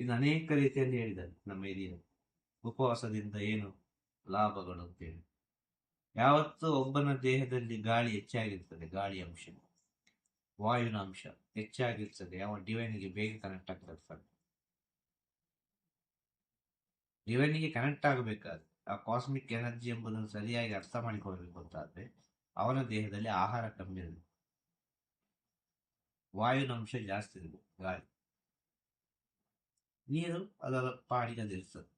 ಇನ್ನು ಅನೇಕ ರೀತಿಯಲ್ಲಿ ಹೇಳಿದ್ದಾರೆ ನಮ್ಮ ಹಿರಿಯರು. ಉಪವಾಸದಿಂದ ಏನು ಲಾಭಗಳು ಅಂತೇಳಿ ಯಾವತ್ತೂ ಒಬ್ಬನ ದೇಹದಲ್ಲಿ ಗಾಳಿ ಹೆಚ್ಚಾಗಿರ್ತದೆ, ಗಾಳಿ ಅಂಶ. ವಾಯುವಿನ ಅಂಶ ಹೆಚ್ಚಾಗಿರ್ತದೆ, ಯಾವ ಡಿವೈನ್ಗೆ ಬೇಗ ಕನೆಕ್ಟ್ ಆಗ್ತಿರ್ತಾನೆ ಡಿವೈನ್ಗೆ ಕನೆಕ್ಟ್ ಆಗಬೇಕಾದ್ರೆ ಆ ಕಾಸ್ಮಿಕ್ ಎನರ್ಜಿ ಎಂಬುದನ್ನು ಸರಿಯಾಗಿ ಅರ್ಥ ಮಾಡಿಕೊಳ್ಬೇಕು ಅಂತಾದ್ರೆ ಅವನ ದೇಹದಲ್ಲಿ ಆಹಾರ ಕಮ್ಮಿ ಇರಬೇಕು. ವಾಯುವಿನ ಅಂಶ ಜಾಸ್ತಿ ಇರಬೇಕು, ಗಾಳಿ. ನೀರು ಅದರ ಪಾಡಿನಲ್ಲಿರ್ತದೆ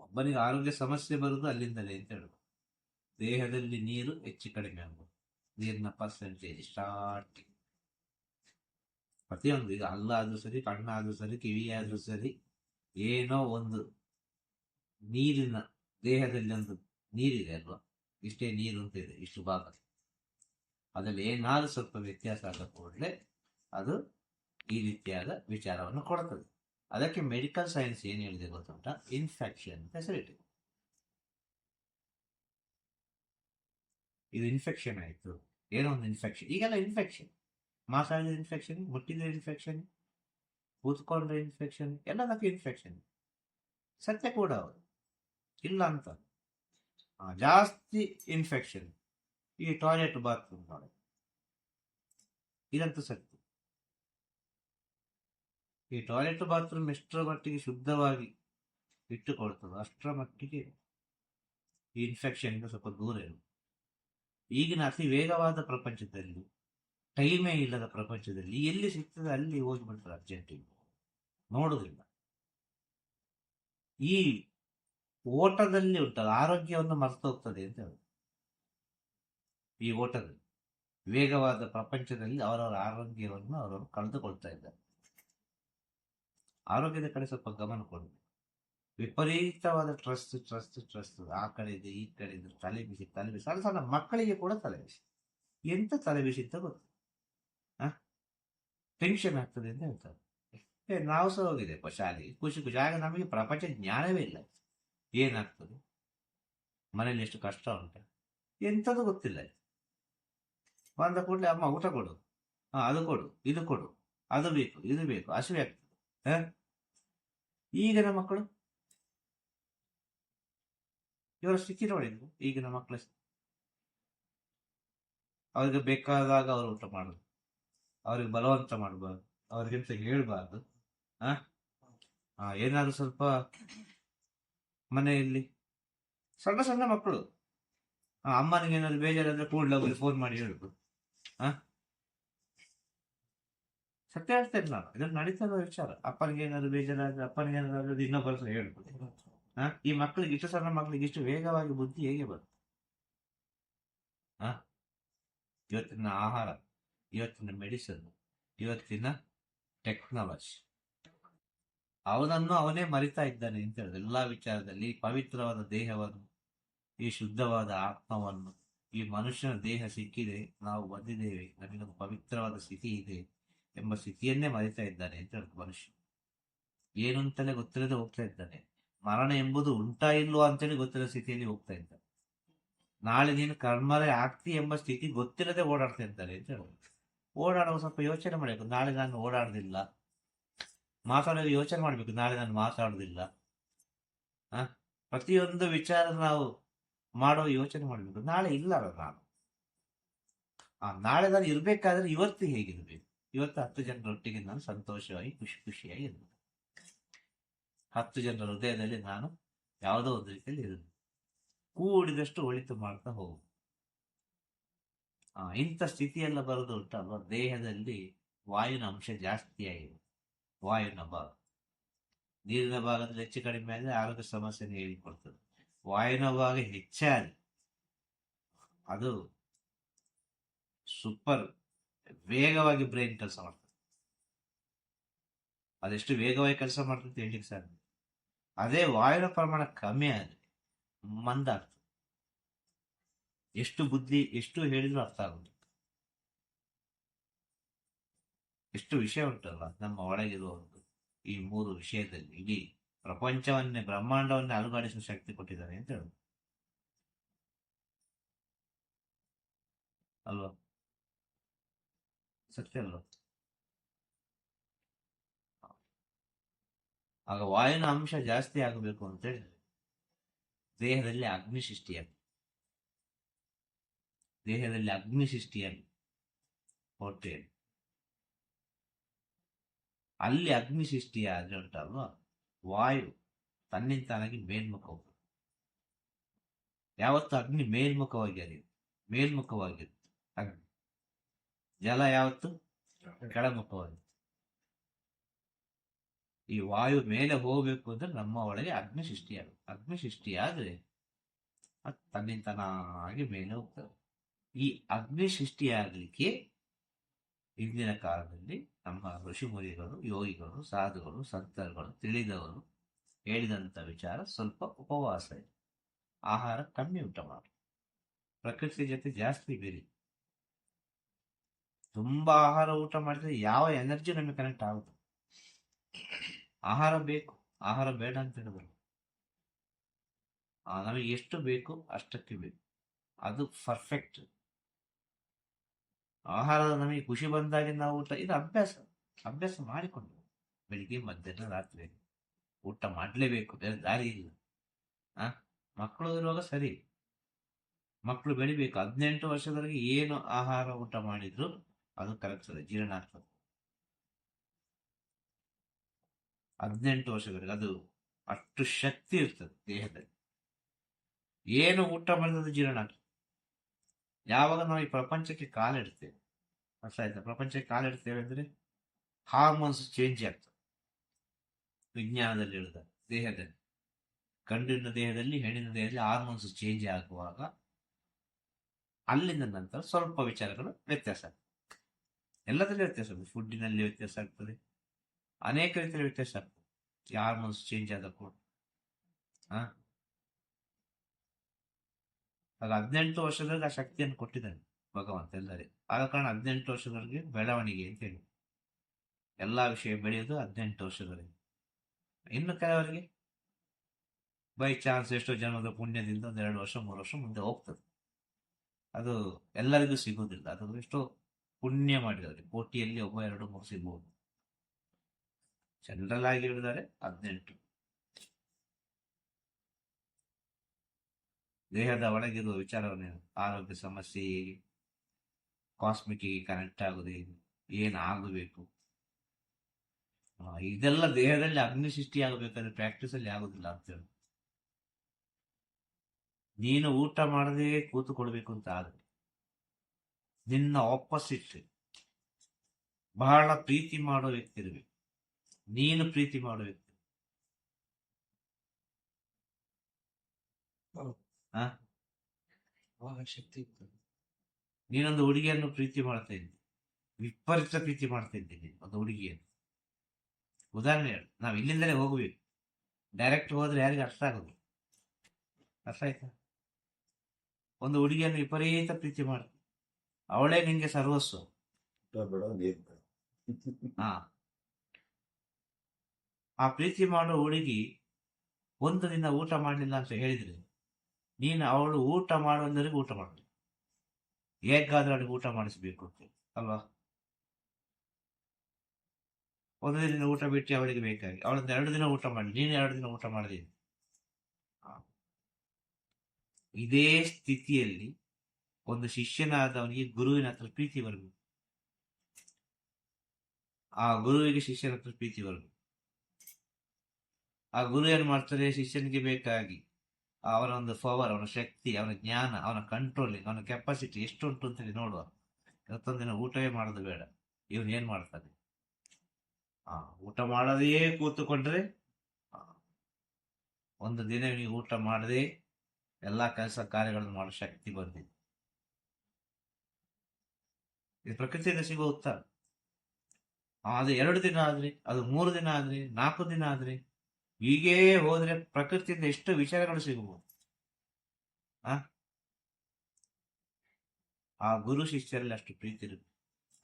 ಒಬ್ಬನಿಗೆ ಆರೋಗ್ಯ ಸಮಸ್ಯೆ ಬರುವುದು ಅಲ್ಲಿಂದಲೇ ಅಂತ ಹೇಳುದು ದೇಹದಲ್ಲಿ ನೀರು ಹೆಚ್ಚು ಕಡಿಮೆ ಆಗ್ಬೋದು ನೀರಿನ ಪರ್ಸೆಂಟೇಜ್ ಸ್ಟಾರ್ಟಿಂಗ್ ಪ್ರತಿಯೊಂದು ಈಗ ಹಲ್ಲಾದ್ರೂ ಸರಿ ಕಣ್ಣಾದ್ರೂ ಸರಿ ಕಿವಿಯಾದ್ರೂ ಸರಿ, ಏನೋ ಒಂದು ನೀರಿನ ದೇಹದಲ್ಲಿ ಒಂದು ನೀರಿದೆ ಅಲ್ವಾ? ಇಷ್ಟೇ ನೀರು ಅಂತ ಇದೆ, ಇಷ್ಟು ಭಾಗ. ಅದರಲ್ಲಿ ಏನಾದ್ರೂ ಸ್ವಲ್ಪ ವ್ಯತ್ಯಾಸ ಆದ ಕೂಡಲೇ ಅದು ಈ ರೀತಿಯಾದ ವಿಚಾರವನ್ನು ಕೊಡುತ್ತದೆ ಅದಕ್ಕೆ ಮೆಡಿಕಲ್ ಸೈನ್ಸ್ ಏನು ಹೇಳಿದೆ ಗೊತ್ತುಂಟ? ಇನ್ಫೆಕ್ಷನ್ ಫೆಸಿಲಿಟಿ ಇದು ಇನ್ಫೆಕ್ಷನ್ ಆಯಿತು. ಏನೋ ಒಂದು ಇನ್ಫೆಕ್ಷನ್ ಈಗೆಲ್ಲ ಇನ್ಫೆಕ್ಷನ್ ಮಾತಾಡಿದ ಇನ್ಫೆಕ್ಷನ್ ಮುಟ್ಟಿದ ಇನ್ಫೆಕ್ಷನ್ ಕೂತ್ಕೊಂಡ್ರೆ ಇನ್ಫೆಕ್ಷನ್ ಎಲ್ಲದಕ್ಕೂ ಇನ್ಫೆಕ್ಷನ್ ಸತ್ಯ ಕೂಡ ಅವರು ಇಲ್ಲ ಅಂತ. ಜಾಸ್ತಿ ಇನ್ಫೆಕ್ಷನ್ ಈ ಟಾಯ್ಲೆಟ್ ಬಾತ್ರೂಮ್ ನೋಡಿ. ಇದಂತೂ ಸತ್ಯ. ಈ ಟಾಯ್ಲೆಟ್ ಬಾತ್ರೂಮ್ ಎಷ್ಟರ ಮಟ್ಟಿಗೆ ಶುದ್ಧವಾಗಿ ಇಟ್ಟುಕೊಳ್ತದೋ ಅಷ್ಟರ ಮಟ್ಟಿಗೆ ಈ ಇನ್ಫೆಕ್ಷನ್ಗೆ ಸ್ವಲ್ಪ ದೂರ ಇರು. ಈಗಿನ ಅತಿ ವೇಗವಾದ ಪ್ರಪಂಚದಲ್ಲಿ, ಟೈಮೇ ಇಲ್ಲದ ಪ್ರಪಂಚದಲ್ಲಿ ಎಲ್ಲಿ ಸಿಗ್ತದೆ ಅಲ್ಲಿ ಹೋಗಿಬಿಡ್ತಾರೆ ಅರ್ಜೆಂಟಿಗೆ ನೋಡುವುದಿಲ್ಲ. ಈ ಓಟದಲ್ಲಿ ಉಂಟಲ್ಲ, ಆರೋಗ್ಯವನ್ನು ಮರೆತು ಹೋಗ್ತದೆ ಅಂತ ಹೇಳುದು. ಈ ಓಟದಲ್ಲಿ, ವೇಗವಾದ ಪ್ರಪಂಚದಲ್ಲಿ ಅವರವರ ಆರೋಗ್ಯವನ್ನು ಅವರವರು ಕಳೆದುಕೊಳ್ತಾ ಇದ್ದಾರೆ. ಆರೋಗ್ಯದ ಕಡೆ ಸ್ವಲ್ಪ ಗಮನ ಕೊಡಬೇಕು ವಿಪರೀತವಾದ ಟ್ರಸ್ಟ್ ಟ್ರಸ್ಟ್ ಟ್ರಸ್ಟ್ ಆ ಕಡೆ ಇದೆ, ಈ ಕಡೆ ಇದೆ, ತಲೆ ಬಿಸಿ ತಲೆ ಬಿಸಿ. ಸಣ್ಣ ಸಣ್ಣ ಮಕ್ಕಳಿಗೆ ಕೂಡ ತಲೆ ಬಿಸಿ. ಎಂತ ತಲೆ ಬಿಸಿ ಅಂತ ಗೊತ್ತು. ಟೆನ್ಷನ್ ಆಗ್ತದೆ ಅಂತ ಹೇಳ್ತಾರೆ. ಏ, ನಾವು ಸಹ ಹೋಗಿದೆ ಶಾಲೆಗೆ. ಖುಷಿ ಖುಷಿ. ಆಗ ನಮಗೆ ಪ್ರಪಂಚ ಜ್ಞಾನವೇ ಇಲ್ಲ. ಏನಾಗ್ತದೆ? ಮನೇಲಿ ಎಷ್ಟು ಕಷ್ಟ ಉಂಟು. ಎಂಥದ್ದು ಗೊತ್ತಿಲ್ಲ. ಬಂದ ಕೂಡಲೇ ಅಮ್ಮ ಊಟ ಕೊಡು. ಹಾಂ ಅದು ಕೊಡು, ಇದು ಕೊಡು, ಅದು ಬೇಕು, ಇದು ಬೇಕು, ಹಸಿವೆ ಆಗ್ತದೆ? ಈಗಿನ ಮಕ್ಕಳು? ಇವರ ಸ್ಥಿತಿ ನೋಡಿದ್ರು ಈಗಿನ ಮಕ್ಕಳ. ಅವ್ರಿಗೆ ಬೇಕಾದಾಗ ಅವರು ಊಟ ಮಾಡುದು ಅವ್ರಿಗೆ ಬಲವಂತ ಮಾಡಬಾರ್ದು. ಅವ್ರಿಗಿಂತ ಹೇಳ್ಬಾರ್ದು. ಆ ಏನಾದ್ರು ಸ್ವಲ್ಪ ಮನೆಯಲ್ಲಿ ಸಣ್ಣ ಸಣ್ಣ ಮಕ್ಕಳು. ಅಮ್ಮನಿಗೆ ಏನಾದ್ರು ಬೇಜಾರಾದ್ರೆ ಕೂಡಲೇ ಫೋನ್ ಮಾಡಿ ಹೇಳ್ಬೋದು ಆ ಸತ್ಯ ಹೇಳ್ತೇನೆ ನಾನು ಇದನ್ನು ಇರೋ ವಿಚಾರ. ಅಪ್ಪನಿಗೆ ಏನಾದ್ರು ಬೇಜಾರಾದ್ರೆ ಅಪ್ಪನಿಗೆ ಏನಾದ್ರು ಇನ್ನೊಬ್ಬರ ಹೇಳ್ಬೋದು ಹಾ? ಈ ಮಕ್ಕಳಿಗೆ ಇಷ್ಟು ಸಣ್ಣ ಮಕ್ಕಳಿಗೆ ಇಷ್ಟು ವೇಗವಾಗಿ ಬುದ್ಧಿ ಹೇಗೆ ಬರುತ್ತೆ? ಹಾ? ಇವತ್ತಿನ ಆಹಾರ, ಇವತ್ತಿನ ಮೆಡಿಸನ್ ಇವತ್ತಿನ ಟೆಕ್ನಾಲಜಿ ಅವನನ್ನು ಅವನೇ ಮರಿತಾ ಇದ್ದಾನೆ ಅಂತ ಹೇಳಿದ್ರೆ ಎಲ್ಲಾ ವಿಚಾರದಲ್ಲಿ ಪವಿತ್ರವಾದ ದೇಹವನ್ನು, ಈ ಶುದ್ಧವಾದ ಆತ್ಮವನ್ನು, ಈ ಮನುಷ್ಯನ ದೇಹ ಸಿಕ್ಕಿದೆ, ನಾವು ಬಂದಿದ್ದೇವೆ, ನಮಗೊಂದು ಪವಿತ್ರವಾದ ಸ್ಥಿತಿ ಇದೆ ಎಂಬ ಸ್ಥಿತಿಯನ್ನೇ ಮರಿತಾ ಇದ್ದಾನೆ ಅಂತ ಮನುಷ್ಯ. ಏನು ಅಂತಲೇ ಗೊತ್ತಿಲ್ಲದೆ ಹೋಗ್ತಾ ಇದ್ದಾನೆ. ಮರಣ ಎಂಬುದು ಉಂಟಾ ಇಲ್ಲೋ ಅಂತೇಳಿ ಗೊತ್ತಿರೋ ಸ್ಥಿತಿಯಲ್ಲಿ ಹೋಗ್ತಾ ಇದ್ದಾನೆ. ನಾಳೆ ನೀನು ಕರ್ಮರೇ ಆಗ್ತಿ ಎಂಬ ಸ್ಥಿತಿ ಗೊತ್ತಿರದೆ ಓಡಾಡ್ತಾ ಇದ್ದಾರೆ ಅಂತ ಹೇಳುದು ಓಡಾಡುವ ಸ್ವಲ್ಪ ಯೋಚನೆ ಮಾಡಬೇಕು. ನಾಳೆ ನಾನು ಓಡಾಡುದಿಲ್ಲ. ಮಾತಾಡೋದು ಯೋಚನೆ ಮಾಡಬೇಕು. ನಾಳೆ ನಾನು ಮಾತಾಡೋದಿಲ್ಲ. ಆ? ಪ್ರತಿಯೊಂದು ವಿಚಾರ ನಾವು ಮಾಡುವ ಯೋಚನೆ ಮಾಡಬೇಕು. ನಾಳೆ ಇಲ್ಲಲ್ಲ ನಾನು. ಆ ನಾಳೆ ನಾನು ಇರ್ಬೇಕಾದ್ರೆ ಇವತ್ತು ಹೇಗಿರ್ಬೇಕು? ಇವತ್ತು ಹತ್ತು ಜನರೊಟ್ಟಿಗೆ ನಾನು ಸಂತೋಷವಾಗಿ, ಖುಷಿ ಖುಷಿಯಾಗಿ ಇರ್ಬೇಕು ಹತ್ತು ಜನರ ಹೃದಯದಲ್ಲಿ ನಾನು ಯಾವುದೋ ಒಂದು ರೀತಿಯಲ್ಲಿ ಇರಬೇಕು ಕೂಡಿದಷ್ಟು ಒಳಿತು ಮಾಡ್ತಾ ಹೋಗು ಆ, ಇಂಥ ಸ್ಥಿತಿಯೆಲ್ಲ ಬರೋದು ಉಂಟಲ್ವ? ದೇಹದಲ್ಲಿ ವಾಯುನ ಅಂಶ ಜಾಸ್ತಿ ಆಗಿದೆ. ವಾಯುವಿನ ಭಾಗ. ನೀರಿನ ಭಾಗದಲ್ಲಿ ಹೆಚ್ಚು ಕಡಿಮೆ ಆದರೆ ಆರೋಗ್ಯ ಸಮಸ್ಯೆ ಹೇಳಿಕೊಡ್ತದೆ. ವಾಯುವಿನ ಭಾಗ ಹೆಚ್ಚಾಗಿ. ಅದು ಸೂಪರ್ ವೇಗವಾಗಿ ಬ್ರೈನ್ ಕೆಲಸ ಮಾಡ್ತದೆ. ಅದೆಷ್ಟು ವೇಗವಾಗಿ ಕೆಲಸ ಮಾಡ್ತದೆ ಹೇಳಲಿಕ್ಕೆ ಸಾಧ್ಯ ಅದೇ ವಾಯುವಿನ ಪ್ರಮಾಣ ಕಮ್ಮಿ ಆದರೆ ಮಂದ ಆಗ್ತದೆ. ಎಷ್ಟು ಬುದ್ಧಿ ಎಷ್ಟು ಹೇಳಿದ್ರು ಅರ್ಥ ಆಗುತ್ತೆ ಎಷ್ಟು ವಿಷಯ ಉಂಟಲ್ಲ, ನಮ್ಮ ಒಳಗಿರುವ ಒಂದು ಈ ಮೂರು ವಿಷಯದಲ್ಲಿ ಇಡೀ ಪ್ರಪಂಚವನ್ನೇ, ಬ್ರಹ್ಮಾಂಡವನ್ನೇ ಅಲುಗಾಡಿಸುವ ಶಕ್ತಿ ಕೊಟ್ಟಿದ್ದಾರೆ ಅಂತ ಹೇಳುದು. ಅಲ್ವಾ? ಸತ್ಯ ಅಲ್ವಾ ಆಗ ವಾಯುವಿನ ಅಂಶ ಜಾಸ್ತಿ ಆಗಬೇಕು ಅಂತ ಹೇಳಿದ್ರೆ. ದೇಹದಲ್ಲಿ ಅಗ್ನಿ ಸೃಷ್ಟಿಯಾಗ. ದೇಹದಲ್ಲಿ ಅಗ್ನಿ ಸೃಷ್ಟಿಯಾಗಿ ಹೊಟ್ಟೆಯಲ್ಲಿ ಅಲ್ಲಿ ಅಗ್ನಿ ಸೃಷ್ಟಿಯಾದ್ರೆ ಉಂಟಲ್ವಾ ವಾಯು ತನ್ನಿಂತಾನಾಗಿ ಮೇಲ್ಮುಖ ಹೋಗ್ತದೆ ಯಾವತ್ತು ಅಗ್ನಿ ಮೇಲ್ಮುಖವಾಗಿ ಹರಿಯುತ್ತೆ ಮೇಲ್ಮುಖವಾಗಿರುತ್ತೆ. ಅಗ್ನಿ ಜಲ ಯಾವತ್ತು? ಕೆಳಮುಖವಾಗಿ ಈ ವಾಯು ಮೇಲೆ ಹೋಗಬೇಕು ಅಂದ್ರೆ ನಮ್ಮ ಒಳಗೆ ಅಗ್ನಿ ಸೃಷ್ಟಿಯಾಗುತ್ತೆ ಅಗ್ನಿ ಸೃಷ್ಟಿಯಾದ್ರೆ ಅದು ತನ್ನಿಂತನಾಗಿ ಮೇಲೆ ಹೋಗ್ತದೆ. ಈ ಅಗ್ನಿ ಸೃಷ್ಟಿಯಾಗಲಿಕ್ಕೆ ಹಿಂದಿನ ಕಾಲದಲ್ಲಿ ನಮ್ಮ ಋಷಿಮುನಿಗಳು ಯೋಗಿಗಳು ಸಾಧುಗಳು ಸಂತರುಗಳು ತಿಳಿದವರು ಹೇಳಿದಂಥ ವಿಚಾರ ಸ್ವಲ್ಪ ಉಪವಾಸ ಇದೆ. ಆಹಾರ ಕಮ್ಮಿ ಊಟ ಮಾಡಿ. ಪ್ರಕೃತಿ ಜೊತೆ ಜಾಸ್ತಿ ಬೇರೆ ತುಂಬಾ ಆಹಾರ ಊಟ ಮಾಡಿದ್ರೆ ಯಾವ ಎನರ್ಜಿ ನಮಗೆ ಕನೆಕ್ಟ್ ಆಗುತ್ತೆ ಆಹಾರ ಬೇಕು. ಆಹಾರ ಬೇಡ ಅಂತ ಹೇಳಿದ್ರು. ನಮಗೆ ಎಷ್ಟು ಬೇಕು ಅಷ್ಟಕ್ಕೆ ಬೇಕು. ಅದು ಪರ್ಫೆಕ್ಟ್ ಆಹಾರ ನಮಗೆ ಖುಷಿ ಬಂದಾಗ ನಾವು ಊಟ, ಇದು ಅಭ್ಯಾಸ. ಅಭ್ಯಾಸ ಮಾಡಿಕೊಂಡು ಬೆಳಿಗ್ಗೆ, ಮಧ್ಯಾಹ್ನ, ರಾತ್ರಿ ಊಟ ಮಾಡಲೇಬೇಕು. ಬೇರೆ ದಾರಿ ಇಲ್ಲ. ಆ, ಮಕ್ಕಳು ಇರುವಾಗ ಸರಿ. ಮಕ್ಕಳು ಬೆಳಿಬೇಕು. ಹದಿನೆಂಟು ವರ್ಷದವರೆಗೆ ಏನು ಆಹಾರ ಊಟ ಮಾಡಿದ್ರು? ಅದು ಕರೆಕ್ಟ್ ಜೀರ್ಣ ಆಗ್ತದೆ. ಹದಿನೆಂಟು ವರ್ಷದವರೆಗೆ ಅದು ಅಷ್ಟು ಶಕ್ತಿ ಇರ್ತದೆ ದೇಹದಲ್ಲಿ. ಏನು ಊಟ ಮಾಡಿದ್ರೆ ಜೀರ್ಣ ಆಗ್ತದೆ. ಯಾವಾಗ ನಾವು ಈ ಪ್ರಪಂಚಕ್ಕೆ ಕಾಲಿಡ್ತೇವೆ ಅರ್ಥ ಆಯ್ತಾ ಪ್ರಪಂಚಕ್ಕೆ ಕಾಲಿಡ್ತೇವೆ ಅಂದ್ರೆ ಹಾರ್ಮೋನ್ಸ್ ಚೇಂಜ್ ಆಗ್ತದೆ. ವಿಜ್ಞಾನದಲ್ಲಿ ಹೇಳಿದ ದೇಹದಲ್ಲಿ. ಗಂಡಿನ ದೇಹದಲ್ಲಿ, ಹೆಣ್ಣಿನ ದೇಹದಲ್ಲಿ ಹಾರ್ಮೋನ್ಸ್ ಚೇಂಜ್ ಆಗುವಾಗ ಅಲ್ಲಿಂದ ನಂತರ ಸ್ವಲ್ಪ ವಿಚಾರಗಳು ವ್ಯತ್ಯಾಸ ಆಗ್ತದೆ. ಎಲ್ಲದರಲ್ಲಿ ವ್ಯತ್ಯಾಸ ಆಗ್ತದೆ ಫುಡ್ಡಿನಲ್ಲಿ ವ್ಯತ್ಯಾಸ ಆಗ್ತದೆ. ಅನೇಕ ರೀತಿಯಲ್ಲಿ ವ್ಯತ್ಯಾಸ ಆಗ್ತದೆ. ಹಾರ್ಮೋನ್ಸ್ ಚೇಂಜ್ ಆದ ಕೂಡ. ಆಗ ಹದಿನೆಂಟು ವರ್ಷದವರೆಗೆ ಆ ಶಕ್ತಿಯನ್ನು ಕೊಟ್ಟಿದ್ದಾನೆ ಭಗವಂತ ಎಲ್ಲರೇ. ಆದ ಕಾರಣ ಹದಿನೆಂಟು ವರ್ಷದವರೆಗೆ ಬೆಳವಣಿಗೆ ಅಂತ ಹೇಳಿ. ಎಲ್ಲಾ ವಿಷಯ ಬೆಳೆಯೋದು ಹದಿನೆಂಟು ವರ್ಷದವರೆಗೆ. ಇನ್ನು ಕೆಲವರಿಗೆ ಬೈ ಚಾನ್ಸ್ ಎಷ್ಟೋ ಜನ್ಮದ ಪುಣ್ಯದಿಂದ ಒಂದು ಎರಡು ವರ್ಷ, ಮೂರು ವರ್ಷ ಮುಂದೆ ಹೋಗ್ತದೆ. ಅದು ಎಲ್ಲರಿಗೂ ಸಿಗೋದಿಲ್ಲ ಅದು ಎಷ್ಟೋ ಪುಣ್ಯ ಮಾಡಿದ್ದಾರೆ ಕೋಟಿಯಲ್ಲಿ ಒಬ್ಬ ಎರಡು ಮೂರು ಸಿಗ್ಬೋದು ಜನರಲ್ ಆಗಿ ಹೇಳಿದ್ದಾರೆ ಹದಿನೆಂಟು. ದೇಹದ ಒಳಗಿರುವ ವಿಚಾರವನ್ನು, ಆರೋಗ್ಯ ಸಮಸ್ಯೆ ಕಾಸ್ಮಿಟಿಗೆ ಕನೆಕ್ಟ್ ಆಗೋದು, ಏನು ಆಗಬೇಕು? ಇದೆಲ್ಲ ದೇಹದಲ್ಲಿ ಅಗ್ನಿ ಸೃಷ್ಟಿ ಆಗಬೇಕಾದ್ರೆ ಪ್ರಾಕ್ಟೀಸ್ ಅಲ್ಲಿ ಆಗುದಿಲ್ಲ ಅಂತ ಹೇಳಿ. ನೀನು ಊಟ ಮಾಡದೇ ಕೂತುಕೊಳ್ಬೇಕು ಅಂತ ಆದ್ರೆ ನಿನ್ನ ಆಪೋಸಿಟ್ ಬಹಳ ಪ್ರೀತಿ ಮಾಡೋ ವ್ಯಕ್ತಿ ಇರಬೇಕು ನೀನು ಪ್ರೀತಿ ಮಾಡೋ ವ್ಯಕ್ತಿ. ಶಕ್ತಿ ನೀನೊಂದು ಹುಡುಗಿಯನ್ನು ಪ್ರೀತಿ ಮಾಡ್ತಾ ಇದ್ದೀನಿ ವಿಪರೀತ ಪ್ರೀತಿ ಮಾಡ್ತಾ ಇದ್ದೀನಿ ಒಂದು ಹುಡುಗಿಯನ್ನು ಉದಾಹರಣೆ ಹೇಳು. ನಾವು ಇಲ್ಲಿಂದಲೇ ಹೋಗ್ಬೇಕು. ಡೈರೆಕ್ಟ್ ಹೋದ್ರೆ ಯಾರಿಗೆ ಅರ್ಥ ಆಗೋದು. ಅರ್ಥ ಆಯ್ತಾ? ಒಂದು ಹುಡುಗಿಯನ್ನು ವಿಪರೀತ ಪ್ರೀತಿ ಮಾಡ್ತೀನಿ ಅವಳೇ ನಿಂಗೆ ಸರ್ವಸ್ಸು. ಹಾ. ಆ ಪ್ರೀತಿ ಮಾಡೋ ಹುಡುಗಿ ಒಂದು ದಿನ ಊಟ ಮಾಡಲಿಲ್ಲ ಅಂತ ಹೇಳಿದ್ರೆ ನೀನು ಅವಳು ಊಟ ಮಾಡುವವರೆಗೆ ಊಟ ಮಾಡಲಿ ಹೇಗಾದ್ರೂ ಅವಳಿಗೆ ಊಟ ಮಾಡಿಸ್ಬೇಕು ಅಲ್ವಾ? ಒಂದು ದಿನ ಊಟ ಬಿಟ್ಟು ಅವಳಿಗೆ ಬೇಕಾಗಿ ಅವಳೊಂದು ಎರಡು ದಿನ ಊಟ ಮಾಡಿ ನೀನು ಎರಡು ದಿನ ಊಟ ಮಾಡಿದೀನಿ ಇದೇ ಸ್ಥಿತಿಯಲ್ಲಿ ಒಂದು ಶಿಷ್ಯನಾದವನಿಗೆ ಗುರುವಿನ ಹತ್ರ ಪ್ರೀತಿ ಬರಬೇಕು. ಆ ಗುರುವಿಗೆ ಶಿಷ್ಯನ ಹತ್ರ ಪ್ರೀತಿ ಬರಬೇಕು. ಆ ಗುರು ಏನು ಮಾಡ್ತಾರೆ? ಶಿಷ್ಯನಿಗೆ ಬೇಕಾಗಿ ಅವನ ಒಂದು ಪವರ್ ಅವನ ಶಕ್ತಿ, ಅವನ ಜ್ಞಾನ, ಅವನ ಕಂಟ್ರೋಲಿಂಗ್ ಅವನ ಕೆಪಾಸಿಟಿ ಎಷ್ಟು ಉಂಟು ಅಂತೇಳಿ ನೋಡುವ. ದಿನ ಊಟವೇ ಮಾಡೋದು ಬೇಡ. ಇವನು ಏನ್ ಮಾಡ್ತಾನೆ? ಆ ಊಟ ಮಾಡದೇ ಕೂತುಕೊಂಡ್ರೆ ಒಂದು ದಿನ ಊಟ ಮಾಡದೆ ಎಲ್ಲಾ ಕೆಲಸ ಕಾರ್ಯಗಳನ್ನು ಮಾಡೋ ಶಕ್ತಿ ಬಂದಿದೆ. ಇದು ಪ್ರಕೃತಿಯಿಂದ ಸಿಗುವ ಉತ್ತರ ಅದು ಎರಡು ದಿನ ಆದ್ರಿ, ಅದು ಮೂರು ದಿನ ಆದ್ರಿ, ನಾಲ್ಕು ದಿನ ಆದ್ರಿ, ಹೀಗೇ ಹೋದ್ರೆ ಪ್ರಕೃತಿಯಿಂದ ಎಷ್ಟು ವಿಚಾರಗಳು ಸಿಗಬಹುದು? ಆ? ಆ ಗುರು ಶಿಷ್ಯರಲ್ಲಿ ಅಷ್ಟು ಪ್ರೀತಿ ಇರುತ್ತೆ.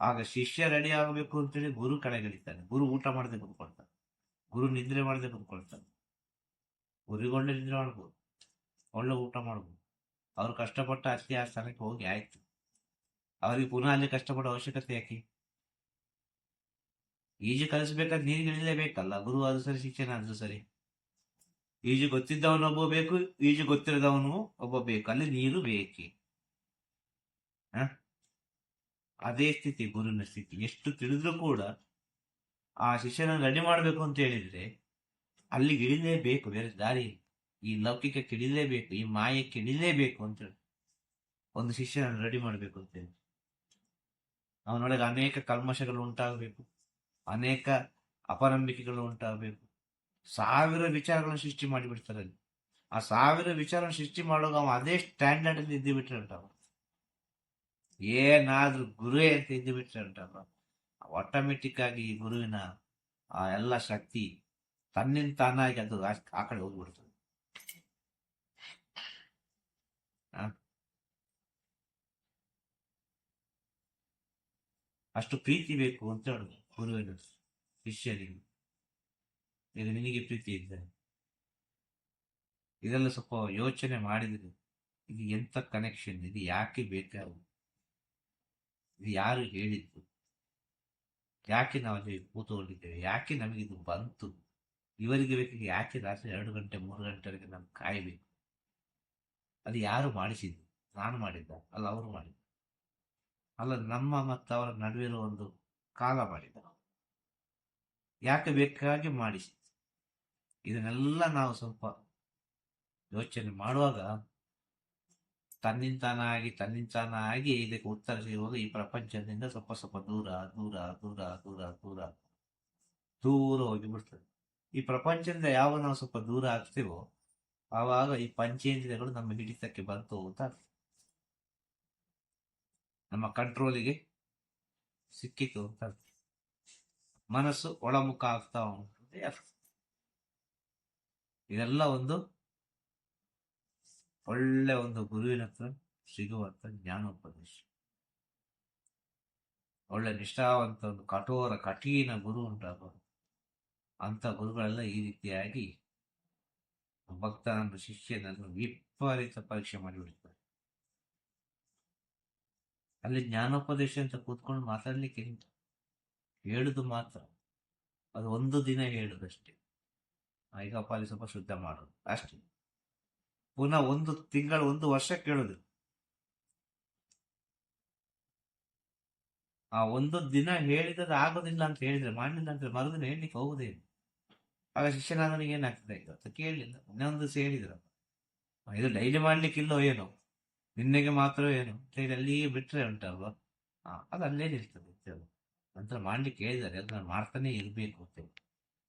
ಆಗ ಶಿಷ್ಯ ರೆಡಿ ಆಗಬೇಕು ಅಂತೇಳಿ ಗುರು ಕಡೆಗಳಿತಾನೆ ಗುರು ಊಟ ಮಾಡದೆ ಕುತ್ಕೊಳ್ತಾನೆ. ಗುರು ನಿದ್ರೆ ಮಾಡದೆ ಕುತ್ಕೊಳ್ತಾನೆ. ಗುರಿಗೊಂಡೆ ನಿದ್ರೆ ಮಾಡ್ಬೋದು. ಒಳ್ಳೆ ಊಟ ಮಾಡ್ಬೋದು. ಅವ್ರು ಕಷ್ಟಪಟ್ಟ ಅಷ್ಟೇ ಆ ಸ್ಥಾನಕ್ಕೆ ಹೋಗಿ ಆಯ್ತು. ಅವರಿಗೆ ಪುನಃ ಅಲ್ಲಿ ಕಷ್ಟಪಡೋ ಅವಶ್ಯಕತೆ ಯಾಕೆ? ಈಜು ಕಲಿಸ್ಬೇಕಾದ್ರೆ ನೀರಿಗೆ ಇಳಿಲೇಬೇಕಲ್ಲ ಗುರು ಅದು ಸರಿ ಶಿಕ್ಷಣ ಅದು ಸರಿ. ಈಜು ಗೊತ್ತಿದ್ದವನು ಒಬ್ಬ ಬೇಕು, ಈಜು ಗೊತ್ತಿರದವನು ಒಬ್ಬ ಬೇಕು. ಅಲ್ಲಿ ನೀರು ಬೇಕೆ? ಅದೇ ಸ್ಥಿತಿ, ಗುರುವಿನ ಸ್ಥಿತಿ. ಎಷ್ಟು ತಿಳಿದ್ರೂ ಕೂಡ ಆ ಶಿಷ್ಯನ ರೆಡಿ ಮಾಡಬೇಕು ಅಂತ ಹೇಳಿದ್ರೆ ಅಲ್ಲಿಗೆ ಇಳಿಲೇಬೇಕು, ಬೇರೆ ದಾರಿ ಈ ಲೌಕಿಕಕ್ಕೆ ಇಳಿಲೇಬೇಕು, ಈ ಮಾಯಕ್ಕೆ ಇಳಿಲೇಬೇಕು ಅಂತ ಒಂದು ಶಿಷ್ಯನ ರೆಡಿ ಮಾಡಬೇಕು ಅಂತ ಹೇಳಿ. ಅವನೊಳಗೆ ಅನೇಕ ಕಲ್ಮಶಗಳು ಉಂಟಾಗಬೇಕು, ಅನೇಕ ಅಪನಂಬಿಕೆಗಳು ಉಂಟಾಗಬೇಕು. ಸಾವಿರ ವಿಚಾರಗಳನ್ನು ಸೃಷ್ಟಿ ಮಾಡಿಬಿಡ್ತಾರೆ ಅಲ್ಲಿ. ಆ ಸಾವಿರ ವಿಚಾರ ಸೃಷ್ಟಿ ಮಾಡುವಾಗ ಅವ ಅದೇ ಸ್ಟ್ಯಾಂಡರ್ಡ್ ಅಲ್ಲಿ ಇದ್ದು ಬಿಟ್ರೆ ಉಂಟವ ಏನಾದ್ರೂ ಗುರುವೇ ಅಂತ ಇದ್ದು ಬಿಟ್ರೆ ಉಂಟಲ್ಲ ಆಟೋಮೆಟಿಕ್ ಆಗಿ ಈ ಗುರುವಿನ ಆ ಎಲ್ಲ ಶಕ್ತಿ ತನ್ನಿಂದ ತಾನಾಗಿ ಅದು ಆ ಕಡೆ ಹೋಗ್ಬಿಡ್ತದೆ ಆ? ಅಷ್ಟು ಪ್ರೀತಿ ಬೇಕು ಅಂತ ಹೇಳುದು ಗುರುವಿನ ಶಿಷ್ಯನಿಗೆ ಇದು ನಿನಗೆ ಪ್ರೀತಿ ಇದ್ದಾರೆ ಇದೆಲ್ಲ ಸ್ವಲ್ಪ ಯೋಚನೆ ಮಾಡಿದ್ರೆ ಇದು ಎಂತ ಕನೆಕ್ಷನ್ ಇದು ಯಾಕೆ ಬೇಕಾಗುದು ಇದು ಯಾರು ಹೇಳಿದ್ದು? ಯಾಕೆ ನಾವು ಅಲ್ಲಿ ಕೂತ್ಕೊಂಡಿದ್ದೇವೆ? ಯಾಕೆ ನಮಗೆ ಇದು ಬಂತು? ಇವರಿಗೆ ಬೇಕಾಗಿ ಯಾಕೆ ರಾತ್ರಿ ಎರಡು ಗಂಟೆ, ಮೂರು ಗಂಟೆವರೆಗೆ ನಾವು ಕಾಯಬೇಕು? ಅದು ಯಾರು ಮಾಡಿಸಿದ್ದು? ನಾನು ಮಾಡಿದ್ದ? ಅಲ್ಲ, ಅವರು ಮಾಡಿದ್ದ. ಅಲ್ಲ, ನಮ್ಮ ಮತ್ತು ಅವರ ನಡುವೆ ಇರುವ ಒಂದು ಕಾಲ ಮಾಡಿದ. ಯಾಕೆ ಬೇಕಾಗಿ ಮಾಡಿಸಿ? ಇದನ್ನೆಲ್ಲ ನಾವು ಸ್ವಲ್ಪ ಯೋಚನೆ ಮಾಡುವಾಗ ತನ್ನಿಂತಾನಾಗಿ ತನ್ನಿಂತಾನಾಗಿ ಇದಕ್ಕೆ ಉತ್ತರ ಸಿಗುವಾಗ ಈ ಪ್ರಪಂಚದಿಂದ ಸ್ವಲ್ಪ ಸ್ವಲ್ಪ ದೂರ ದೂರ ದೂರ ದೂರ ದೂರ ದೂರ ಹೋಗಿ ಬಿಡ್ತದೆ ಈ ಪ್ರಪಂಚದಿಂದ ಯಾವ ನಾವು ಸ್ವಲ್ಪ ದೂರ ಆಗ್ತೀವೋ, ಆವಾಗ ಈ ಪಂಚೇಂದ್ರಿಯಗಳು ನಮ್ಮ ಹಿಡಿತಕ್ಕೆ ಬಂತು ಅಂತ. ನಮ್ಮ ಕಂಟ್ರೋಲಿಗೆ ಸಿಕ್ಕಿತು ಅಂತ. ಮನಸ್ಸು ಒಳಮುಖ ಆಗ್ತಾ. ಇದೆಲ್ಲ ಒಂದು ಒಳ್ಳೆ ಒಂದು ಗುರುವಿನ ಹತ್ರ ಸಿಗುವಂತ ಜ್ಞಾನೋಪದೇಶ ಒಳ್ಳೆ ನಿಷ್ಠಾವಂತ ಒಂದು ಕಠೋರ, ಕಠಿಣ ಗುರು ಉಂಟಾಗುವ ಅಂತ ಗುರುಗಳೆಲ್ಲ ಈ ರೀತಿಯಾಗಿ ಭಕ್ತನನ್ನು, ಶಿಷ್ಯನನ್ನು ವಿಪರೀತ ಪರೀಕ್ಷೆ ಮಾಡಿಬಿಡ್ತಾರೆ ಅಲ್ಲಿ ಜ್ಞಾನೋಪದೇಶ ಅಂತ ಕೂತ್ಕೊಂಡು ಮಾತಾಡ್ಲಿಕ್ಕೆ ಇಲ್ಲ. ಹೇಳುದು ಮಾತ್ರ. ಅದು ಒಂದು ದಿನ ಹೇಳುದಷ್ಟೇ. ಈಗ ಪಾಲಿ ಸ್ವಲ್ಪ ಶುದ್ಧ ಮಾಡೋದು. ಅಷ್ಟೇ. ಪುನಃ ಒಂದು ತಿಂಗಳು, ಒಂದು ವರ್ಷ ಕೇಳುದು. ಆ ಒಂದು ದಿನ ಹೇಳಿದ್ರೆ ಆಗೋದಿಲ್ಲ ಅಂತ ಹೇಳಿದ್ರೆ ಮಾಡಲಿಲ್ಲ ಅಂತ ಮರುದಿನ ಹೇಳಲಿಕ್ಕೆ ಹೋಗುದೇ ಇಲ್ಲ. ಆಗ ಶಿಷ್ಯನಾದನಿಗೆ ಏನಾಗ್ತದೆ? ಇವತ್ತು ಕೇಳಲಿಲ್ಲ ಇನ್ನೊಂದು ಹೇಳಿದ್ರು. ಇದು ಡೈಲಿ ಮಾಡ್ಲಿಕ್ಕಿಲ್ಲೋ ಏನೋ. ನಿನ್ನೆಗೆ ಮಾತ್ರ ಏನು? ಅಲ್ಲಿ ಬಿಟ್ಟರೆ ಉಂಟಲ್ವಾ? ಅದು ಅಲ್ಲೇ ನಿಲ್ತದೆ. ನಂತರ ಮಾಡ್ಲಿಕ್ಕೆ ಹೇಳಿದ್ದಾರೆ ಅದು ನಾನು ಮಾಡ್ತಾನೆ ಇರಬೇಕು ಅಂತೇಳಿ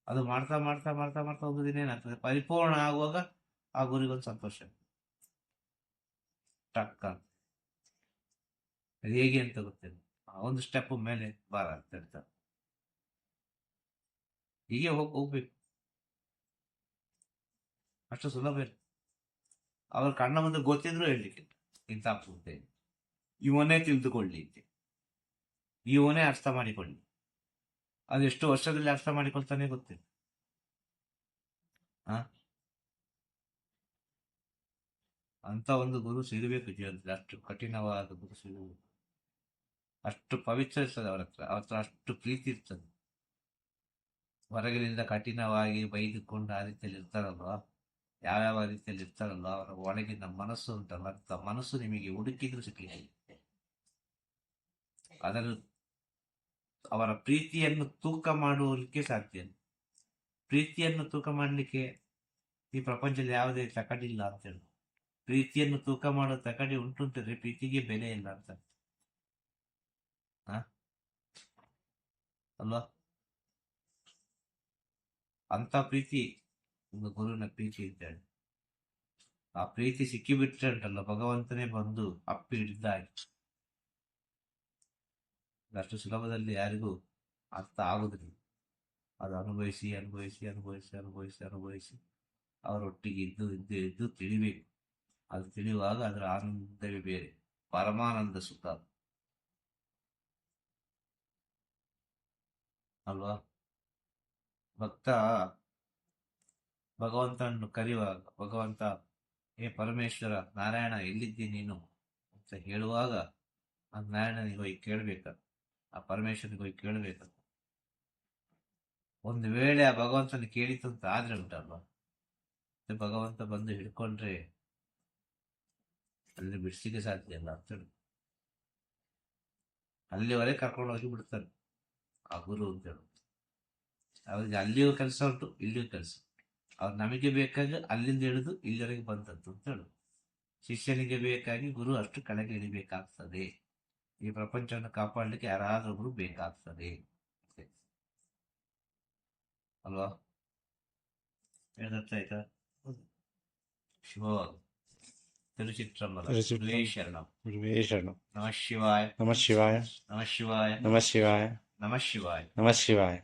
ಅದು ಮಾಡ್ತಾ ಮಾಡ್ತಾ ಮಾಡ್ತಾ ಮಾಡ್ತಾ ಒಂದು ದಿನ ಏನಾಗ್ತದೆ? ಪರಿಪೂರ್ಣ ಆಗುವಾಗ ಆ ಗುರಿಗೊಂದು ಸಂತೋಷ ಟಕ್ ಅಂತ ಅದು ಹೇಗೆ ಅಂತ ಗೊತ್ತಿಲ್ಲ. ಒಂದು ಸ್ಟೆಪ್ ಮೇಲೆ ಬಾರ ಅಂತ ಹೇಳ್ತಾರೆ ಹೀಗೆ ಹೋಗಿ, ಹೋಗ್ಬೇಕು. ಅಷ್ಟು ಸುಲಭ ಇರ್ತದೆ ಅವ್ರ ಕಣ್ಣ ಮುಂದೆ ಗೊತ್ತಿದ್ರು ಹೇಳಲಿಕ್ಕೆ ಪೂರ್ತಿ ಇವನೇ ತಿಳಿದುಕೊಳ್ಳಿ ಇವನೇ ಅರ್ಥ ಮಾಡಿಕೊಳ್ಳಿ. ಅದೆಷ್ಟು ವರ್ಷದಲ್ಲಿ ಅರ್ಥ ಮಾಡಿಕೊಳ್ತಾನೆ ಗೊತ್ತಿಲ್ಲ. ಅಂತ ಒಂದು ಗುರು ಸಿಗಬೇಕು ಜೀವನದಲ್ಲಿ. ಅಷ್ಟು ಕಠಿಣವಾದ ಗುರು ಸಿಗಬೇಕು. ಅಷ್ಟು ಪವಿತ್ರ ಇರ್ತದೆ ಅವರ ಹತ್ರ. ಅವ್ರ ಹತ್ರ ಅಷ್ಟು ಪ್ರೀತಿ ಇರ್ತದೆ. ಹೊರಗಿನಿಂದ ಕಠಿಣವಾಗಿ ಬೈದುಕೊಂಡು ಆ ರೀತಿಯಲ್ಲಿ ಇರ್ತಾರಲ್ವಾ? ಯಾವ್ಯಾವ ರೀತಿಯಲ್ಲಿ ಇರ್ತಾರಲ್ಲ, ಅವರ ಒಳಗಿನ ಮನಸ್ಸು ಉಂಟಲ್ಲ, ಅಂತ ಮನಸ್ಸು ನಿಮಗೆ ಹುಡುಕಿದ್ರು ಸಿಗ್ಲಿಕ್ಕೆ ಅದರ ಅವರ ಪ್ರೀತಿಯನ್ನು ತೂಕ ಮಾಡುವುದಕ್ಕೆ ಸಾಧ್ಯ. ಪ್ರೀತಿಯನ್ನು ತೂಕ ಮಾಡಲಿಕ್ಕೆ ಈ ಪ್ರಪಂಚದಲ್ಲಿ ಯಾವುದೇ ತಕಡಿ ಇಲ್ಲ ಅಂತ ಹೇಳಿ. ಪ್ರೀತಿಯನ್ನು ತೂಕ ಮಾಡುವ ತಕಡಿ ಉಂಟು ಅಂತಂದ್ರೆ ಪ್ರೀತಿಗೆ ಬೆಲೆ ಇಲ್ಲ ಅಂತ? ಅಲ್ವಾ? ಅಂತ ಪ್ರೀತಿ ಒಂದು ಗುರುವಿನ ಪ್ರೀತಿ ಇದ್ದಾಳೆ ಆ ಪ್ರೀತಿ ಸಿಕ್ಕಿಬಿಟ್ರೆ ಉಂಟಲ್ಲ, ಭಗವಂತನೇ ಬಂದು ಅಪ್ಪಿ ಹಿಡಿದಾಗಿ. ಅಷ್ಟು ಸುಲಭದಲ್ಲಿ ಯಾರಿಗೂ ಅರ್ಥ ಆಗುದಿಲ್ಲ. ಅದು ಅನುಭವಿಸಿ ಅನುಭವಿಸಿ ಅನುಭವಿಸಿ ಅನುಭವಿಸಿ ಅನುಭವಿಸಿ ಅವರೊಟ್ಟಿಗೆ ಇದ್ದು ಇದ್ದು ಇದ್ದು ತಿಳಿಬೇಕು. ಅದು ತಿಳಿಯುವಾಗ ಅದರ ಆನಂದವೇ ಬೇರೆ, ಪರಮಾನಂದ ಸುಖ. ಅಲ್ವಾ? ಭಕ್ತ ಭಗವಂತನನ್ನು ಕರೆಯುವಾಗ, ಭಗವಂತ ಏ ಪರಮೇಶ್ವರ, ನಾರಾಯಣ, ಎಲ್ಲಿದ್ದಿ ನೀನು? ಅಂತ ಹೇಳುವಾಗ, ಆ ನಾರಾಯಣನಿಗೆ ಹೋಗಿ ಕೇಳ್ಬೇಕ? ಆ ಪರಮೇಶ್ವರನಿಗೆ ಹೋಗಿ ಕೇಳ್ಬೇಕ? ಒಂದು ವೇಳೆ ಆ ಭಗವಂತನ ಕೇಳಿತು ಅಂತ ಆದ್ರೆ ಉಂಟಲ್ವಾ? ಮತ್ತೆ ಭಗವಂತ ಬಂದು ಹಿಡ್ಕೊಂಡ್ರೆ ಅಲ್ಲಿ ಬಿಡಿಸ್ಲಿಕ್ಕೆ ಸಾಧ್ಯ ಇಲ್ಲ ಅಂತ ಹೇಳಿ. ಅಲ್ಲಿವರೆಗೆ ಕರ್ಕೊಂಡು ಹೋಗಿ ಬಿಡ್ತಾರೆ. ಆ ಗುರು ಅಂತ ಹೇಳುತ್ತೆ ಅವ್ರಿಗೆ ಅಲ್ಲಿಯೂ ಕೆಲಸ ಉಂಟು, ಇಲ್ಲಿಯೂ ಕೆಲಸ ಅವ್ರು ನಮಗೆ ಬೇಕಾಗಿ ಅಲ್ಲಿಂದ ಹಿಡಿದು ಇಲ್ಲಿವರೆಗೆ ಬಂದದ್ದು ಅಂತ ಹೇಳು. ಶಿಷ್ಯನಿಗೆ ಬೇಕಾಗಿ ಗುರು ಅಷ್ಟು ಕೆಳಗೆ ಇಳಿಬೇಕಾಗ್ತದೆ. ಈ ಪ್ರಪಂಚವನ್ನು ಕಾಪಾಡಲಿಕ್ಕೆ ಯಾರಾದ್ರೂ ಒಬ್ರು ಬೇಕಾಗ್ತದೆ. ಅಲ್ವಾ? ಏನರ್ಥ ಆಯ್ತಾ? ಶಿವವಾಗ ನಮಃ ಶಿವಾಯ. ನಮಃ ಶಿವಾಯ. ನಮಃ ಶಿವಾಯ. ನಮಃ ಶಿವಾಯ. ನಮಃ ಶಿವಾಯ. ನಮಃ ಶಿವಾಯ.